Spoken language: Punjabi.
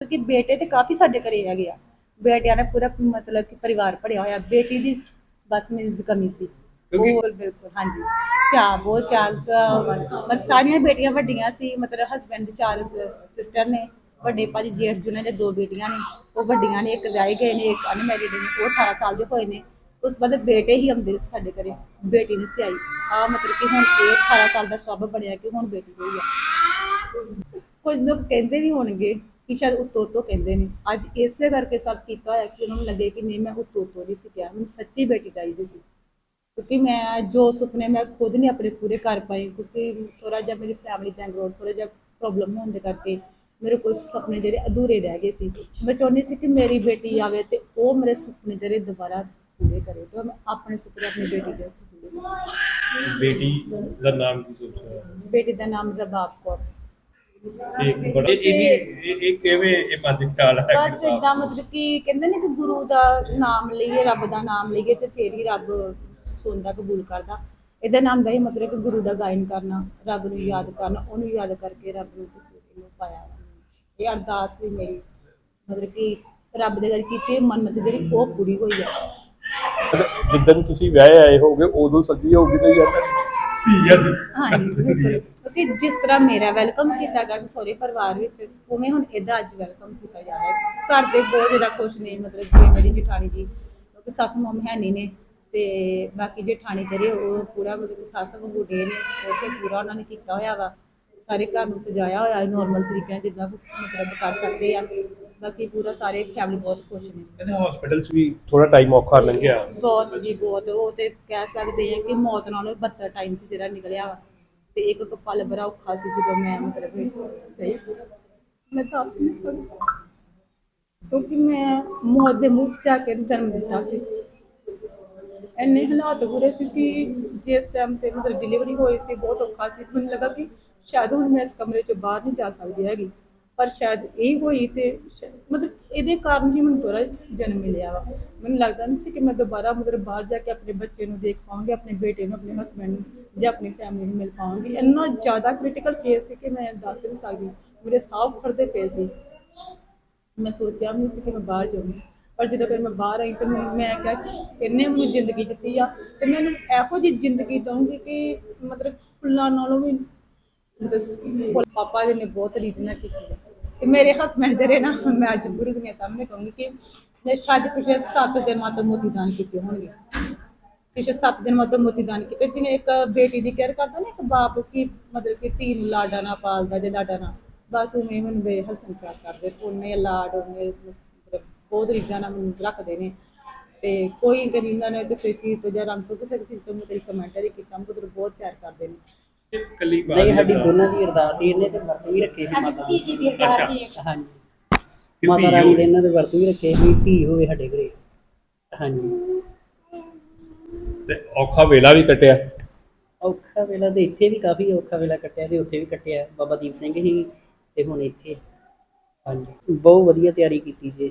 ਕਿਉਂਕਿ ਬੇਟੇ ਤੇ ਕਾਫੀ ਸਾਡੇ ਘਰੇ ਹੈਗੇ ਆ। ਬੇਟਿਆਂ ਨੇ ਪੂਰਾ ਮਤਲਬ ਕਿ ਪਰਿਵਾਰ ਪੜਿਆ ਹੋਇਆ ਬੇਟੀ ਦੀ ਬਸ ਮੀਨਸ ਕਮੀ ਸੀ। ਕਿਉਂਕਿ- ਬਿਲਕੁਲ ਬਿਲਕੁਲ ਹਾਂਜੀ। ਚਾਹ ਬਹੁਤ ਚਾਹ ਮਤਲਬ ਸਾਰੀਆਂ ਬੇਟੀਆਂ ਵੱਡੀਆਂ ਸੀ ਮਤਲਬ ਹਸਬੰਡ ਦੇ ਚਾਰ ਸਿਸਟਰ ਨੇ ਵੱਡੇ ਭਾਜੀ ਜੇਠ ਜੁਨੇ ਦੇ ਦੋ ਬੇਟੀਆਂ ਨੇ ਉਹ ਵੱਡੀਆਂ ਨੇ ਇੱਕ ਵਿਆਹੇ ਗਏ ਨੇ ਇੱਕ ਅਨਮੈਰਿਡ ਨੇ ਉਹ 18 ਸਾਲ ਦੇ ਹੋਏ ਨੇ। ਉਸ ਤੋਂ ਬਾਅਦ ਬੇਟੇ ਹੀ ਆਉਂਦੇ ਸੀ ਸਾਡੇ ਘਰੇ ਬੇਟੀ ਨਹੀਂ ਸੀ ਆਈ ਆ ਮਤਲਬ ਕਿ ਹੁਣ ਇਹ 18 ਸਾਲ ਦਾ ਸਵਾਬ ਬਣਿਆ ਕਿ ਹੁਣ ਬੇਟੀ ਹੋਈ ਆ। ਕੁਝ ਲੋਕ ਕਹਿੰਦੇ ਵੀ ਹੋਣਗੇ ਕਿ ਸ਼ਾਇਦ ਉੱਤੋਂ ਉੱਤੋਂ ਕਹਿੰਦੇ ਨੇ। ਅੱਜ ਇਸੇ ਕਰਕੇ ਸਭ ਕੀਤਾ ਹੋਇਆ ਕਿ ਉਹਨਾਂ ਨੂੰ ਲੱਗੇ ਕਿ ਨਹੀਂ ਮੈਂ ਉੱਤੋਂ ਉੱਤੋਂ ਨਹੀਂ ਸੀ ਕਿਹਾ। ਮੈਨੂੰ ਸੱਚੀ ਬੇਟੀ ਚਾਹੀਦੀ ਸੀ। ਕਿਉਂਕਿ ਮੈਂ ਜੋ ਸੁਪਨੇ ਮੈਂ ਖੁਦ ਨਹੀਂ ਆਪਣੇ ਪੂਰੇ ਕਰ ਪਾਈ ਕਿਉਂਕਿ ਥੋੜਾ ਜਿਹਾ ਮੇਰੀ ਫੈਮਿਲੀ ਬੈਕਗ੍ਰਾਉਂਡ ਥੋੜਾ ਜਿਹਾ ਪ੍ਰੋਬਲਮ ਹੋਣ ਦੇ ਕਰਕੇ ਮੇਰੇ ਕੋਈ ਸੁਪਨੇ ਜਿਹੜੇ ਅਧੂਰੇ ਰਹਿ ਗਏ ਸੀ। ਮੈਂ ਚਾਹੁੰਦੀ ਸੀ ਕਿ ਮੇਰੀ ਬੇਟੀ ਆਵੇ ਤੇ ਉਹ ਮੇਰੇ ਸੁਪਨੇ ਜਿਹੜੇ ਦੁਬਾਰਾ ਪੂਰੇ ਕਰੇ। ਤੇ ਮੈਂ ਆਪਣੇ ਸੁਪਨੇ ਆਪਣੀ ਬੇਟੀ ਦੇ ਪੂਰੇ। ਬੇਟੀ ਦਾ ਨਾਮ ਕੀ ਸੋਚਿਆ? ਬੇਟੀ ਦਾ ਨਾਮ ਰਬਾਬ ਕੌਰ। ਇਹ ਬੜਾ ਇਹ ਇਹ- ਇਹ ਇਹ ਕਿਵੇਂ ਇਹ ਚ ਖਿਆਲ ਆਇਆ ਬਸ ਇਦਾਂ ਮਤਲਬ ਕਿ ਕਹਿੰਦੇ ਨੇ ਕਿ ਗੁਰੂ ਦਾ ਨਾਮ ਲਈਏ ਰੱਬ ਦਾ ਨਾਮ ਲਈਏ ਤੇ ਫੇਰ ਹੀ ਰੱਬ ਸੁਣਦਾ ਕਬੂਲ ਕਰਦਾ। ਇਹਦਾ ਨਾਮ ਦਾ ਹੀ ਮਤਲਬ ਕਿ ਗੁਰੂ ਦਾ ਗਾਇਨ ਕਰਨਾ ਰੱਬ ਨੂੰ ਯਾਦ ਕਰਨਾ ਉਹਨੂੰ ਯਾਦ ਕਰਕੇ ਰੱਬ ਨੂੰ ਤੇ ਫਿਰ ਇਹਨੂੰ ਪਾਇਆ ਇਹ ਅਰਦਾਸ ਵੀ ਮੇਰੀ ਮਤਲਬ ਕਿ ਰੱਬ ਦੇ ਗੱਲ ਕੀਤੀ ਮੰਨਤ ਜਿਹੜੀ ਉਹ ਪੂਰੀ ਹੋਈ ਆ। ਜਿੱਦਨ ਤੁਸੀਂ ਵਿਆਹ ਆਏ ਹੋਗੇ ਉਦੋਂ ਸੱਜੀ ਹੋਗੀ ਤੇ ਯਾਰ। ਧੀ ਅੱਜ ਹਾਂਜੀ ਬਿਲਕੁਲ। ਕਿਉਂਕਿ ਜਿਸ ਤਰ੍ਹਾਂ ਮੇਰਾ ਵੈਲਕਮ ਕੀਤਾ ਗਿਆ ਸੀ ਸਹੁਰੇ ਪਰਿਵਾਰ ਵਿੱਚ ਉਵੇਂ ਹੁਣ ਇਹਦਾ ਅੱਜ ਵੈਲਕਮ ਕੀਤਾ ਜਾ ਰਿਹਾ ਹੈ। ਘਰ ਦੇ ਬਹੁਤ ਜ਼ਿਆਦਾ ਖੁਸ਼ ਨੇ ਮਤਲਬ ਜਿਵੇਂ ਮੇਰੀ ਜਠਾਣੀ ਜੀ ਕਿਉਂਕਿ ਸੱਸ ਮਮ ਹੈ ਨਹੀਂ ਨੇ ਤੇ ਬਾਕੀ ਜਠਾਣੀ ਜਿਹੜੇ ਉਹ ਪੂਰਾ ਮਤਲਬ ਕਿ ਸੱਸ ਵਾਂਗੂ ਡੇ ਨੇ ਤੇ ਪੂਰਾ ਉਹਨਾਂ ਨੇ ਕੀਤਾ ਹੋਇਆ ਵਾ। ਸਾਰੇ ਘਰ ਨੂੰ ਸਜਾਇਆ ਹੋਇਆ ਨੋਰਮਲ ਤਰੀਕੇ ਨਾਲ ਜਿੱਦਾਂ ਮਤਲਬ ਕਰ ਸਕਦੇ ਆ। ਬਾਕੀ ਪੂਰਾ ਸਾਰੇ ਫੈਮਿਲੀ ਬਹੁਤ ਖੁਸ਼ ਨੇ। ਇਹਦੇ ਹਸਪੀਟਲ 'ਚ ਵੀ ਥੋੜਾ ਟਾਈਮ ਔਖਾ ਲੰਘਿਆ। ਬਹੁਤ ਜੀ ਬਹੁਤ। ਉਹ ਤੇ ਕਹਿ ਸਕਦੇ ਆ ਕਿ ਮੌਤ ਨਾਲੋਂ ਬੱਤਰ ਟਾਈਮ ਸੀ ਜਿਹੜਾ ਨਿਕਲਿਆ ਵਾ। ਤੇ ਇੱਕ ਇੱਕ ਬੜਾ ਔਖਾ ਸੀ ਜਦੋਂ ਮੈਂ ਮਤਲਬ ਗਈ ਸੀ। ਮੈਂ ਦੱਸ ਨਹੀਂ ਸਕਦੀ। ਕਿਉਂਕਿ ਮੈਂ ਮੌਤ ਦੇ ਮੂੰਹ 'ਚ ਜਾ ਕੇ ਜਨਮ ਦਿੱਤਾ ਸੀ। ਇੰਨੇ ਹਾਲਾਤ ਹੋ ਰਹੇ ਸੀ ਕਿ ਜਿਸ ਟਾਈਮ ਤੇ ਮਤਲਬ ਡਿਲੀਵਰੀ ਹੋਈ ਸੀ, ਬਹੁਤ ਔਖਾ ਸੀ। ਮੈਨੂੰ ਲੱਗਾ ਕਿ ਸ਼ਾਇਦ ਹੁਣ ਮੈਂ ਇਸ ਕਮਰੇ 'ਚੋਂ ਬਾਹਰ ਨਹੀਂ ਜਾ ਸਕਦੀ ਹੈਗੀ। ਪਰ ਸ਼ਾਇਦ ਇਹ ਹੋਈ ਤੇ ਸ਼ਾ- ਮਤਲਬ ਇਹਦੇ ਕਾਰਨ ਹੀ ਮੈਨੂੰ ਦੁਬਾਰਾ ਜਨਮ ਮਿਲਿਆ ਵਾ। ਮੈਨੂੰ ਲੱਗਦਾ ਨਹੀਂ ਸੀ ਕਿ ਮੈਂ ਦੁਬਾਰਾ ਮਤਲਬ ਬਾਹਰ ਜਾ ਕੇ ਆਪਣੇ ਬੱਚੇ ਨੂੰ ਦੇਖ ਪਾਵਾਂਗੀ, ਆਪਣੇ ਬੇਟੇ ਨੂੰ, ਆਪਣੇ ਹਸਬੰਡ ਨੂੰ ਜਾਂ ਆਪਣੀ ਫੈਮਿਲੀ ਨੂੰ ਮਿਲ ਪਾਵਾਂਗੀ। ਇੰਨਾ ਜ਼ਿਆਦਾ ਕ੍ਰਿਟੀਕਲ ਕੇਸ ਸੀ ਕਿ ਮੈਂ ਦੱਸ ਨਹੀਂ ਸਕਦੀ। ਮੇਰੇ ਸਾਹ ਫੜਦੇ ਪਏ ਸੀ। ਮੈਂ ਸੋਚਿਆ ਵੀ ਨਹੀਂ ਸੀ ਕਿ ਮੈਂ ਬਾਹਰ ਜਾਊਂਗੀ। ਪਰ ਜਦੋਂ ਫਿਰ ਮੈਂ ਬਾਹਰ ਆਈ ਤਾਂ ਮੈਂ ਮੈਂ ਕਿਹਾ ਕਿ ਇਹਨੇ ਮੈਨੂੰ ਜ਼ਿੰਦਗੀ ਦਿੱਤੀ ਆ ਤੇ ਮੈਂ ਇਹਨੂੰ ਇਹੋ ਜਿਹੀ ਜ਼ਿੰਦਗੀ ਦਊਂਗੀ ਕਿ ਮਤਲਬ ਫੁੱਲਾਂ ਨਾਲੋਂ ਵੀ ਮਤਲਬ ਪਾਪਾ ਜੀ ਨੇ ਬਹੁਤ ਰੀਜਨਾਂ ਨਾਲ ਕੀਤੀ ਮੇਰੇ ਹਸਬੰਡ ਜਿਹੜੇ ਨਾ, ਮੈਂ ਅੱਜ ਪੂਰੀ ਦੁਨੀਆ ਸਾਹਮਣੇ ਕਹੂੰਗੀ ਕਿ ਮੈਂ ਸ਼ਾਇਦ ਪਿਛਲੇ 7 ਜਨਮਾਂ ਤੋਂ ਮੋਤੀ ਦਾਨ ਕੀਤੇ ਹੋਣਗੇ। ਪਿਛਲੇ 7 ਜਨਮਾਂ ਤੋਂ ਮੋਤੀ ਦਾਨ ਕੀਤੇ, ਜਿਵੇਂ ਇੱਕ ਬੇਟੀ ਦੀ ਕੇਅਰ ਕਰਦਾ ਨਾ ਇੱਕ ਬਾਪ ਕੀ ਮਤਲਬ ਕਿ ਧੀ ਨੂੰ ਲਾਡਾ ਨਾ ਪਾਲਦਾ ਜੇ ਲਾਡਾ ਨਾ, ਬਸ ਉਵੇਂ ਮੈਨੂੰ ਮੇਰੇ ਹਸਬੰਡ ਪਿਆਰ ਕਰਦੇ, ਉਹਨੇ ਲਾਡ, ਉਹਨੇ ਬਹੁਤ ਰੀਝਾਂ ਨਾਲ ਮੈਨੂੰ ਰੱਖਦੇ ਨੇ। ਤੇ ਕੋਈ ਕਦੀ ਇਹਨਾਂ ਕਿਸੇ ਚੀਜ਼ ਤੋਂ ਜਾਂ ਰੰਗ ਤੋਂ ਕਿਸੇ ਚੀਜ਼ ਤੋਂ ਮਤਲਬ ਕਮੈਂਟਰੀ ਕੀਤਾ, ਮਤਲਬ ਬਹੁਤ ਪਿਆਰ ਕਰਦੇ ਨੇ। ਇਹ ਕੱਲੀ ਬਾਤ ਨਹੀਂ ਸਾਡੀ ਦੋਨਾਂ ਦੀ ਅਰਦਾਸ ਸੀ ਇਹਨੇ ਤੇ ਵਰਤ ਵੀ ਰੱਖੇ ਸੀ ਮਾਤਾ ਤੀਜੀ ਦੀ ਅਰਦਾਸ ਸੀ ਹਾਂਜੀ। ਮਾਤਾ ਰਾਣੀ ਦੇ ਇਹਨਾਂ ਦੇ ਵਰਤ ਵੀ ਰੱਖੇ ਵੀ ਧੀ ਹੋਵੇ ਸਾਡੇ ਘਰੇ। ਹਾਂਜੀ। ਤੇ ਔਖਾ ਵੇਲਾ ਵੀ ਕੱਟਿਆ। ਔਖਾ ਵੇਲਾ ਤੇ ਇੱਥੇ ਵੀ ਕਾਫੀ ਔਖਾ ਵੇਲਾ ਕੱਟਿਆ ਤੇ ਉੱਥੇ ਵੀ ਕੱਟਿਆ। ਬਾਬਾ ਦੀਪ ਸਿੰਘ ਹੀ ਤੇ ਹੁਣ ਇੱਥੇ। ਹਾਂਜੀ। ਬਹੁਤ ਵਧੀਆ ਤਿਆਰੀ ਕੀਤੀ ਜੀ।